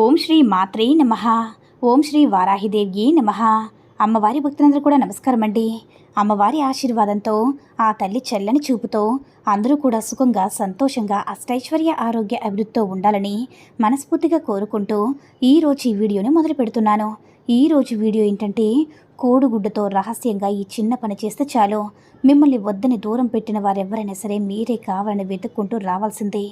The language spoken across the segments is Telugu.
ఓం శ్రీ మాత్రే నమ. ఓం శ్రీ వారాహిదేవ్యే నమ. అమ్మవారి భక్తులందరూ కూడా నమస్కారం అండి అమ్మవారి ఆశీర్వాదంతో ఆ తల్లి చెల్లని చూపుతో అందరూ కూడా సుఖంగా సంతోషంగా అష్టైశ్వర్య ఆరోగ్య అభివృద్ధితో ఉండాలని మనస్ఫూర్తిగా కోరుకుంటూ ఈరోజు ఈ వీడియోని మొదలు పెడుతున్నాను. ఈరోజు వీడియో ఏంటంటే కోడిగుడ్డతో రహస్యంగా ఈ చిన్న పని చేస్తే చాలు. మిమ్మల్ని వద్దని దూరం పెట్టిన వారెవరైనా సరే మీరే కావాలని వెతుక్కుంటూ రావాల్సిందే.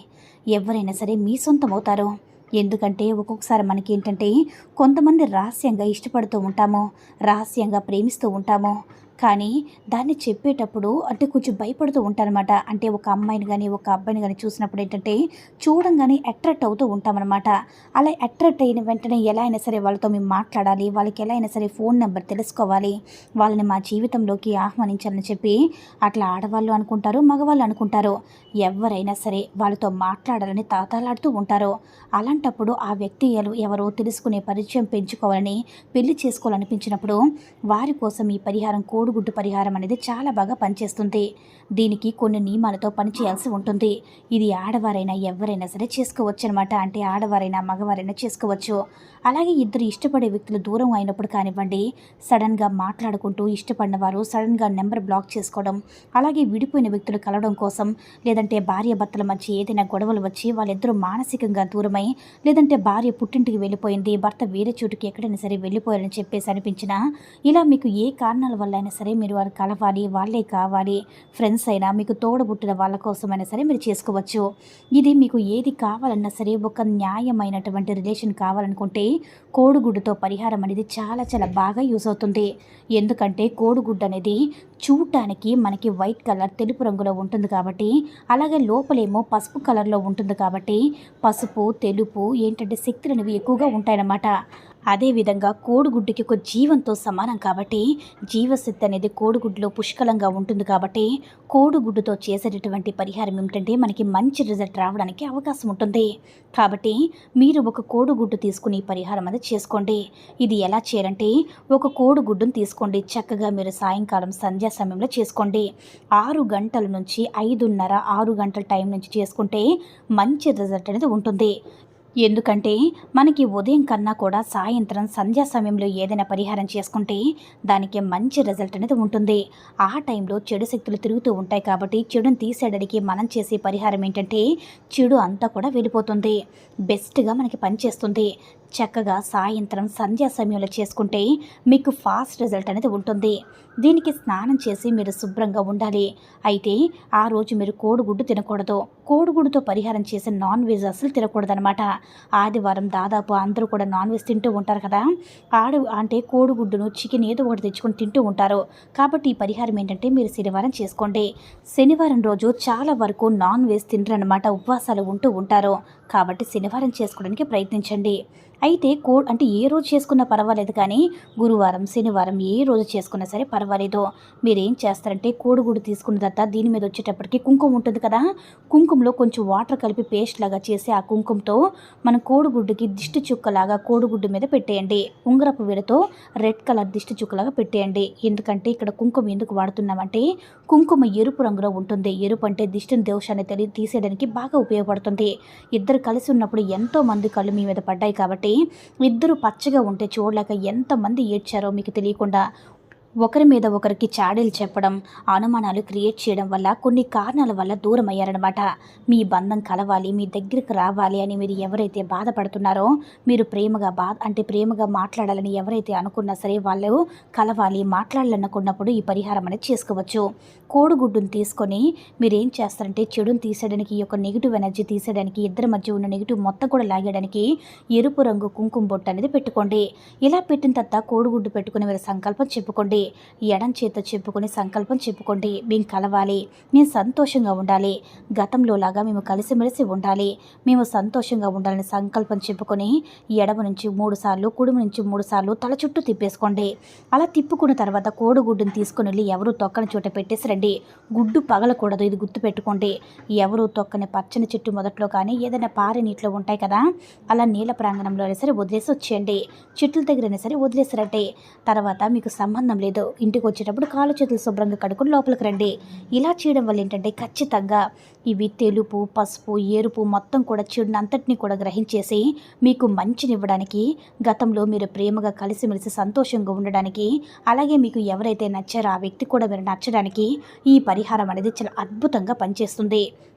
ఎవరైనా సరే మీ సొంతమవుతారు. ఎందుకంటే ఒక్కొక్కసారి మనకి ఏంటంటే కొంతమంది రహస్యంగా ఇష్టపడుతూ ఉంటాము రహస్యంగా ప్రేమిస్తూ ఉంటాము కానీ దాన్ని చెప్పేటప్పుడు అంటే కొంచెం భయపడుతూ ఉంటానమాట అంటే ఒక అమ్మాయిని కానీ ఒక అబ్బాయిని కానీ చూసినప్పుడు ఏంటంటే చూడంగానే అట్రాక్ట్ అవుతూ ఉంటామన్నమాట. అలా అట్రాక్ట్ అయిన వెంటనే ఎలా అయినా సరే వాళ్ళతో మేము మాట్లాడాలి వాళ్ళకి ఎలా అయినా సరే ఫోన్ నెంబర్ తెలుసుకోవాలి వాళ్ళని మా జీవితంలోకి ఆహ్వానించాలని చెప్పి అట్లా ఆడవాళ్ళు అనుకుంటారు మగవాళ్ళు అనుకుంటారు. ఎవరైనా సరే వాళ్ళతో మాట్లాడాలని తాతాలాడుతూ ఉంటారు. అలాంటప్పుడు ఆ వ్యక్తి ఎవరో తెలుసుకునే పరిచయం పెంచుకోవాలని పెళ్ళి చేసుకోవాలనిపించినప్పుడు వారి కోసం ఈ పరిహారం కోడిగుడ్డు పరిహారం అనేది చాలా బాగా పనిచేస్తుంది. దీనికి కొన్ని నియమాలతో పనిచేయాల్సి ఉంటుంది. ఇది ఆడవారైనా ఎవరైనా సరే చేసుకోవచ్చు అనమాట అంటే ఆడవారైనా మగవారైనా చేసుకోవచ్చు. అలాగే ఇద్దరు ఇష్టపడే వ్యక్తులు దూరం అయినప్పుడు కానివ్వండి సడన్గా మాట్లాడుకుంటూ ఇష్టపడిన వారు సడన్గా నెంబర్ బ్లాక్ చేసుకోవడం అలాగే విడిపోయిన వ్యక్తులు కలవడం కోసం లేదంటే భార్య భర్తల మధ్య ఏదైనా గొడవలు వచ్చి వాళ్ళిద్దరూ మానసికంగా దూరమై లేదంటే భార్య పుట్టింటికి వెళ్ళిపోయింది భర్త వేరే చోటుకి ఎక్కడైనా సరే వెళ్ళిపోయారని చెప్పేసి అనిపించినా ఇలా మీకు ఏ కారణాల వల్ల అయినా సరే మీరు వారు కలవాలి వాళ్ళే కావాలి ఫ్రెండ్స్ అయినా మీకు తోడబుట్టిన వాళ్ళ కోసమైనా సరే మీరు చేసుకోవచ్చు. ఇది మీకు ఏది కావాలన్నా సరే ఒక న్యాయమైనటువంటి రిలేషన్ కావాలనుకుంటే కోడిగుడ్డుతో పరిహారం అనేది చాలా చాలా బాగా యూస్ అవుతుంది. ఎందుకంటే కోడిగుడ్డు అనేది చూడటానికి మనకి వైట్ కలర్ తెలుపు రంగులో ఉంటుంది కాబట్టి అలాగే లోపలేమో పసుపు కలర్లో ఉంటుంది కాబట్టి పసుపు తెలుపు ఏంటంటే శక్తులు అనేవి ఎక్కువగా ఉంటాయన్నమాట. అదేవిధంగా కోడిగుడ్డుకి ఒక జీవంతో సమానం కాబట్టి జీవశక్తి అనేది కోడిగుడ్డులో పుష్కలంగా ఉంటుంది కాబట్టి కోడిగుడ్డుతో చేసేటటువంటి పరిహారం ఏమిటంటే మనకి మంచి రిజల్ట్ రావడానికి అవకాశం ఉంటుంది. కాబట్టి మీరు ఒక కోడిగుడ్డు తీసుకుని పరిహారం అనేది చేసుకోండి. ఇది ఎలా చేయాలంటే ఒక కోడిగుడ్డును తీసుకోండి. చక్కగా మీరు సాయంకాలం సంధ్యా సమయంలో చేసుకోండి. ఆరు గంటల నుంచి ఐదున్నర ఆరు గంటల టైం నుంచి చేసుకుంటే మంచి రిజల్ట్ అనేది ఉంటుంది. ఎందుకంటే మనకి ఉదయం కన్నా కూడా సాయంత్రం సంధ్యా సమయంలో ఏదైనా పరిహారం చేసుకుంటే దానికి మంచి రిజల్ట్ అనేది ఉంటుంది. ఆ టైంలో చెడు శక్తులు తిరుగుతూ ఉంటాయి కాబట్టి చెడుని తీసేయడానికి మనం చేసే పరిహారం ఏంటంటే చెడు అంతా కూడా వెళ్ళిపోతుంది. బెస్ట్గా మనకి పనిచేస్తుంది. చక్కగా సాయంత్రం సంధ్యా సమయంలో చేసుకుంటే మీకు ఫాస్ట్ రిజల్ట్ అనేది ఉంటుంది. దీనికి స్నానం చేసి మీరు శుభ్రంగా ఉండాలి. అయితే ఆ రోజు మీరు కోడిగుడ్డు తినకూడదు. కోడిగుడ్డుతో పరిహారం చేసే నాన్ వెజ్ అసలు తినకూడదనమాట ఆదివారం దాదాపు అందరూ కూడా నాన్ వెజ్ తింటూ ఉంటారు కదా. ఆడు అంటే కోడిగుడ్డును చికెన్ ఏదో ఒకటి తెచ్చుకొని తింటూ ఉంటారు. కాబట్టి ఈ పరిహారం ఏంటంటే మీరు శనివారం చేసుకోండి. శనివారం రోజు చాలా వరకు నాన్ వెజ్ తినరనమాట ఉపవాసాలు ఉంటూ ఉంటారు. కాబట్టి శనివారం చేసుకోవడానికి ప్రయత్నించండి. అయితే కో అంటే ఏ రోజు చేసుకున్నా పర్వాలేదు కానీ గురువారం శనివారం ఏ రోజు చేసుకున్నా సరే పర్వాలేదు. మీరు ఏం చేస్తారంటే కోడిగుడ్డు తీసుకున్న తర్వాత దీని మీద వచ్చేటప్పటికి కుంకుమ ఉంటుంది కదా కుంకుమలో కొంచెం వాటర్ కలిపి పేస్ట్ లాగా చేసి ఆ కుంకుమతో మన కోడిగుడ్డుకి దిష్టి చుక్కలాగా కోడిగుడ్డు మీద పెట్టేయండి. ఉంగరపు వీడతో రెడ్ కలర్ దిష్టి చుక్కలాగా పెట్టేయండి. ఎందుకంటే ఇక్కడ కుంకుమ ఎందుకు వాడుతున్నామంటే కుంకుమ ఎరుపు రంగులో ఉంటుంది. ఎరుపు అంటే దిష్టిని దోషాన్ని తెలియ తీసేయడానికి బాగా ఉపయోగపడుతుంది. ఇద్దరు కలిసి ఉన్నప్పుడు ఎంతో మంది కళ్ళు మీ మీద పడ్డాయి కాబట్టి ఇద్దరు పచ్చగా ఉంటే చూడలేక ఎంతమంది ఏడ్చారో మీకు తెలియకుండా ఒకరి మీద ఒకరికి చాడీలు చెప్పడం అనుమానాలు క్రియేట్ చేయడం వల్ల కొన్ని కారణాల వల్ల దూరం అయ్యారనమాట మీ బంధం కలవాలి మీ దగ్గరికి రావాలి అని మీరు ఎవరైతే బాధపడుతున్నారో మీరు ప్రేమగా బా అంటే ప్రేమగా మాట్లాడాలని ఎవరైతే అనుకున్నా సరే వాళ్ళు కలవాలి మాట్లాడాలనుకున్నప్పుడు ఈ పరిహారం అనేది చేసుకోవచ్చు. కోడిగుడ్డును తీసుకొని మీరు ఏం చేస్తారంటే చెడుని తీసేయడానికి ఈ యొక్క నెగిటివ్ ఎనర్జీ తీసేయడానికి ఇద్దరి మధ్య ఉన్న నెగిటివ్ మొత్తం కూడా లాగేయడానికి ఎరుపు రంగు కుంకుమ బొట్టు అనేది పెట్టుకోండి. ఇలా పెట్టిన తర్వాత కోడిగుడ్డు పెట్టుకుని మీరు సంకల్పం చెప్పుకోండి. చెప్పుకోండి ఎడం చేత చెప్పుకొని సంకల్పం చెప్పుకోండి. మేము కలవాలి. మేము సంతోషంగా ఉండాలి. గతంలో లాగా మేము కలిసిమెలిసి ఉండాలి. మేము సంతోషంగా ఉండాలని సంకల్పం చెప్పుకొని ఎడమ నుంచి మూడు సార్లు కుడుము నుంచి మూడు సార్లు తల చుట్టూ తిప్పేసుకోండి. అలా తిప్పుకున్న తర్వాత కోడిగుడ్డుని తీసుకుని వెళ్ళి ఎవరు తొక్కని చోట పెట్టేసి రండి గుడ్డు పగలకూడదు. ఇది గుర్తుపెట్టుకోండి. ఎవరు తొక్కని పచ్చని చెట్టు మొదట్లో కానీ ఏదైనా పారే నీటిలో ఉంటాయి కదా అలా నీళ్ళ ప్రాంగణంలో అయినా సరే వదిలేసి వచ్చేయండి. చెట్ల దగ్గరైనా సరే వదిలేసారంటే తర్వాత మీకు సంబంధం లేదు. ఇంటికి వచ్చేటప్పుడు కాలు చేతులు శుభ్రంగా కడుక్కొని లోపలికి రండి. ఇలా చేయడం వల్ల ఏంటంటే ఖచ్చితంగా ఇవి తెలుపు పసుపు ఎరుపు మొత్తం కూడా చెడుని అంతటిని కూడా గ్రహించేసి మీకు మంచినివ్వడానికి గతంలో మీరు ప్రేమగా కలిసిమెలిసి సంతోషంగా ఉండడానికి అలాగే మీకు ఎవరైతే నచ్చారో ఆ వ్యక్తి కూడా మీరు నచ్చడానికి ఈ పరిహారం అనేది చాలా అద్భుతంగా పనిచేస్తుంది.